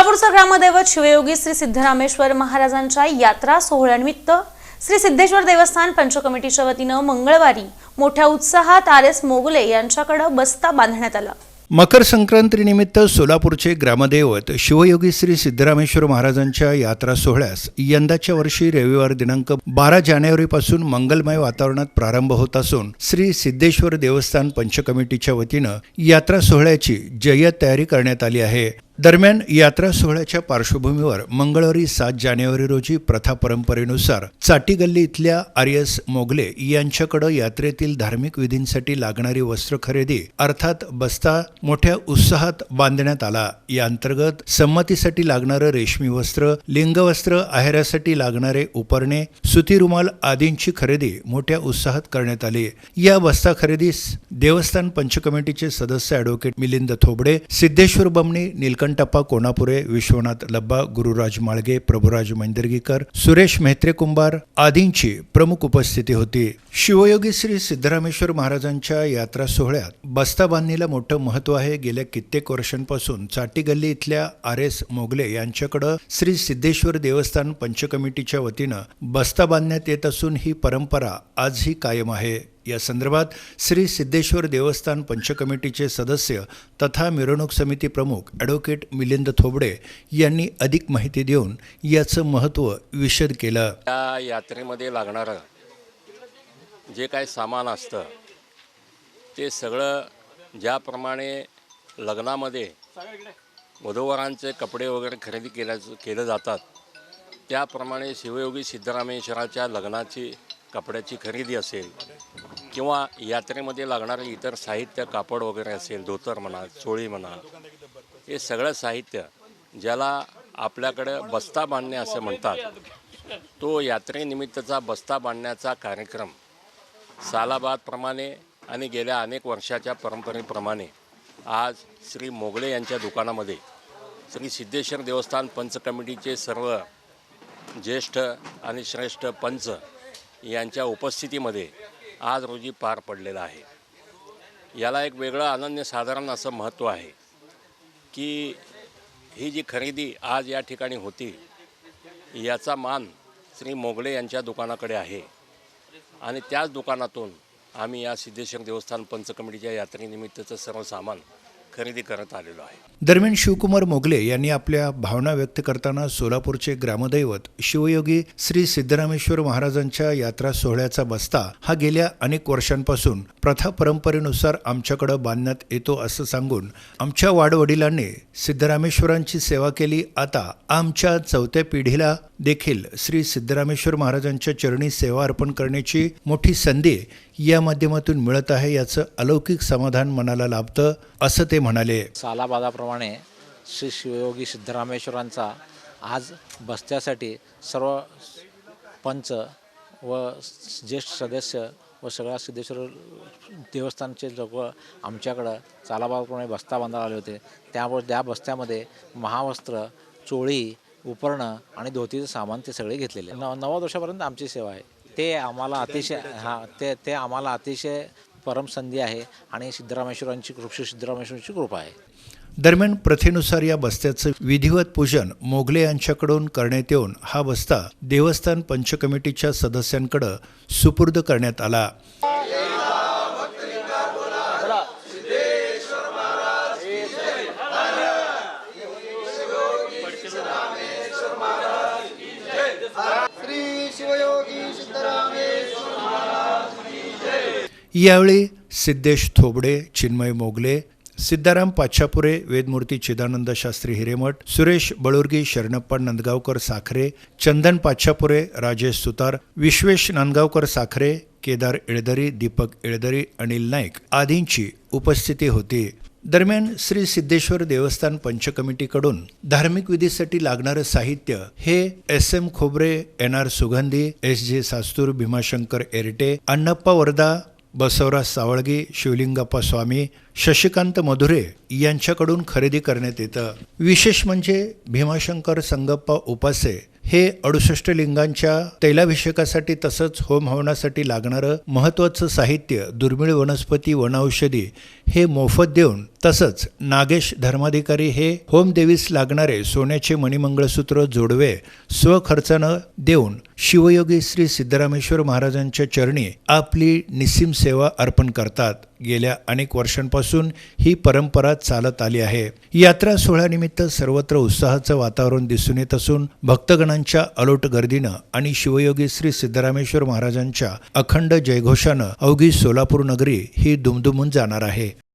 सोलापूरचं ग्रामदैवत शिवयोगी श्री सिद्धरामेश्वर महाराजांच्या यात्रा सोहळ्यानिमित्त श्री सिद्धेश्वर देवस्थान पंचकमिटीच्या वतीनं मंगळवारी मोठ्या उत्साहात आर एस मोगले यांच्याकडे बस्ता बांधण्यात आला. मकर संक्रांतीनिमित्त सोलापूरचे ग्रामदैवत शिवयोगी श्री सिद्धरामेश्वर महाराजांच्या यात्रा सोहळ्यास यंदाच्या वर्षी रविवार दिनांक बारा जानेवारीपासून मंगलमय वातावरणात प्रारंभ होत असून श्री सिद्धेश्वर देवस्थान पंचकमिटीच्या वतीनं यात्रा सोहळ्याची जय्यत तयारी करण्यात आली आहे. दरम्यान यात्रा सोहळ्याच्या पार्श्वभूमीवर मंगळवारी सात जानेवारी रोजी प्रथा परंपरेनुसार चाटीगल्ली इथल्या आर्यस मोगले यांच्याकडं यात्रेतील धार्मिक विधींसाठी लागणारी वस्त्र खरेदी अर्थात बस्ता मोठ्या उत्साहात बांधण्यात आला. या अंतर्गत संमतीसाठी लागणारं रेशमी वस्त्र लिंगवस्त्र आहेरासाठी लागणारे उपरणे सुती रुमाल आदींची खरेदी मोठ्या उत्साहात करण्यात आली. या बस्ता खरेदीस देवस्थान पंचकमिटीचे सदस्य ॲडव्होकेट मिलिंद थोबडे सिद्धेश्वर बमणी टप्पा कोणापुरे विश्वनाथ लब्बा गुरुराज माळगे प्रभुराज मैंदर्गीकर सुरेश म्हेत्रे कुंभार आदींची प्रमुख उपस्थिती होती. शिवयोगी श्री सिद्धरामेश्वर महाराजांच्या यात्रा सोहळ्यात बस्ता बांधणीला मोठं महत्त्व आहे. गेल्या कित्येक वर्षांपासून चाटी गल्ली इथल्या आर एस मोगले यांच्याकडं श्री सिद्धेश्वर देवस्थान पंचकमिटीच्या वतीनं बस्ता बांधण्यात येत असून ही परंपरा आजही कायम आहे. या संदर्भात श्री सिद्धेश्वर देवस्थान पंचकमिटीचे सदस्य तथा मिरवणूक समिती प्रमुख ॲडव्होकेट मिलिंद थोबडे यांनी अधिक माहिती देऊन याचं महत्त्व विशद केलं. या यात्रेमध्ये लागणारं जे काय सामान असतं ते सगळं ज्याप्रमाणे लग्नामध्ये वधूवरांचे कपडे वगैरे खरेदी केल्या केलं जातात त्याप्रमाणे शिवयोगी सिद्धरामेश्वराच्या लग्नाची कपड्याची खरेदी असेल किंवा यात्रेमध्ये लागणारे इतर साहित्य कापड वगैरे असेल धोतर म्हणा चोळी म्हणा हे सगळं साहित्य ज्याला आपल्याकडं बस्ता बांधणे असं म्हणतात तो यात्रेनिमित्तचा बस्ता बांधण्याचा कार्यक्रम सालाबादप्रमाणे आणि गेल्या अनेक वर्षाच्या परंपरेप्रमाणे आज श्री मोगले यांच्या दुकानामध्ये श्री सिद्धेश्वर देवस्थान पंच कमिटीचे सर्व ज्येष्ठ आणि श्रेष्ठ पंच यांच्या उपस्थितीमध्ये आज रोजी पार पडलेला आहे. याला एक वेगळं अनन्यसाधारण असं महत्त्व आहे की ही जी खरेदी आज या ठिकाणी होती याचा मान श्री मोगले यांच्या दुकानाकडे आहे. आणि त्याच दुकानातून आम्ही या सिद्धेश्वर देवस्थान पंच कमिटीच्या यात्रेनिमित्तचं सर्व सामान खरेदी करत आलेलो आहे. दरम्यान शिवकुमार मोगले यांनी आपल्या भावना व्यक्त करताना सोलापूरचे ग्रामदैवत शिवयोगी श्री सिद्धरामेश्वर महाराजांच्या यात्रा सोहळ्याचा बस्ता हा गेल्या अनेक वर्षांपासून प्रथा परंपरेनुसार आमच्याकडं बांधण्यात येतो असं सांगून आमच्या वाडवडिलांनी सिद्धरामेश्वरांची सेवा केली. आता आमच्या चौथ्या पिढीला देखील श्री सिद्धरामेश्वर महाराजांच्या चरणी सेवा अर्पण करण्याची मोठी संधी या माध्यमातून मिळत आहे याचं अलौकिक समाधान मनाला लाभतं असं ते म्हणाले. सालाबादाप्रमाणे श्री शिवयोगी सिद्धरामेश्वरांचा आज बस्त्यासाठी सर्व पंच व ज्येष्ठ सदस्य व सगळ्या सिद्धेश्वर देवस्थानचे लोक आमच्याकडं चालाबाप्रमाणे बस्ता बांधायला आले होते. त्यामुळे त्या बस्त्यामध्ये महावस्त्र चोळी उपरणं आणि धोतीचं सामान ते सगळे घेतलेले. न नव्वद वर्षापर्यंत आमची सेवा आहे. ते आम्हाला अतिशय हां ते ते आम्हाला अतिशय परमसंधी आहे आणि सिद्धरामेश्वरांची कृप श्री सिद्धरामेश्वरांची कृपा आहे. दरम्यान प्रथेनुसार या बस्त्याचं विधिवत पूजन मोगले यांच्याकडून करण्यात येऊन हा बस्ता देवस्थान पंचकमिटीच्या सदस्यांकडं सुपूर्द करण्यात आला. यावेळी सिद्धेश थोबडे चिन्मय मोगले सिद्धाराम पाच्छापुरे वेदमूर्ती चिदानंद शास्त्री हिरेमठ सुरेश बळुर्गी शरणप्पा नंदगावकर साखरे चंदन पाच्छापुरे राजेश सुतार विश्वेश नांदगावकर साखरे केदार इळदरी दीपक इळदरी अनिल नाईक आदींची उपस्थिती होती. दरम्यान श्री सिद्धेश्वर देवस्थान पंचकमिटीकडून धार्मिक विधीसाठी लागणारं साहित्य हे S M Khobare N R Sugandhi S J Sastur Bhimashankar एरटे अण्णप्पा वरदा बसवराज सावळगी शिवलिंगप्पा स्वामी शशिकांत मधुरे यांच्याकडून खरेदी करण्यात येतं. विशेष म्हणजे भीमाशंकर संगप्पा उपासे हे अडुसष्ट लिंगांच्या तैलाभिषेकासाठी तसंच होम हवनासाठी लागणारं महत्त्वाचं साहित्य दुर्मिळ वनस्पती वनौषधी हे मोफत देऊन तसंच नागेश धर्माधिकारी हे होमदेवीस लागणारे सोन्याचे मणिमंगळसूत्र जोडवे स्वखर्चानं देऊन शिवयोगी श्री सिद्धरामेश्वर महाराजांच्या चरणी आपली निस्सीम सेवा अर्पण करतात. गेल्या अनेक वर्षांपासून ही परंपरा चालत आली आहे. यात्रा सोहळ्यानिमित्त सर्वत्र उत्साहाचं वातावरण दिसून येत असून भक्तगणांच्या अलोट गर्दीनं आणि शिवयोगी श्री सिद्धरामेश्वर महाराजांच्या अखंड जयघोषानं अवघी सोलापूर नगरी ही दुमदुमून जाणार आहे.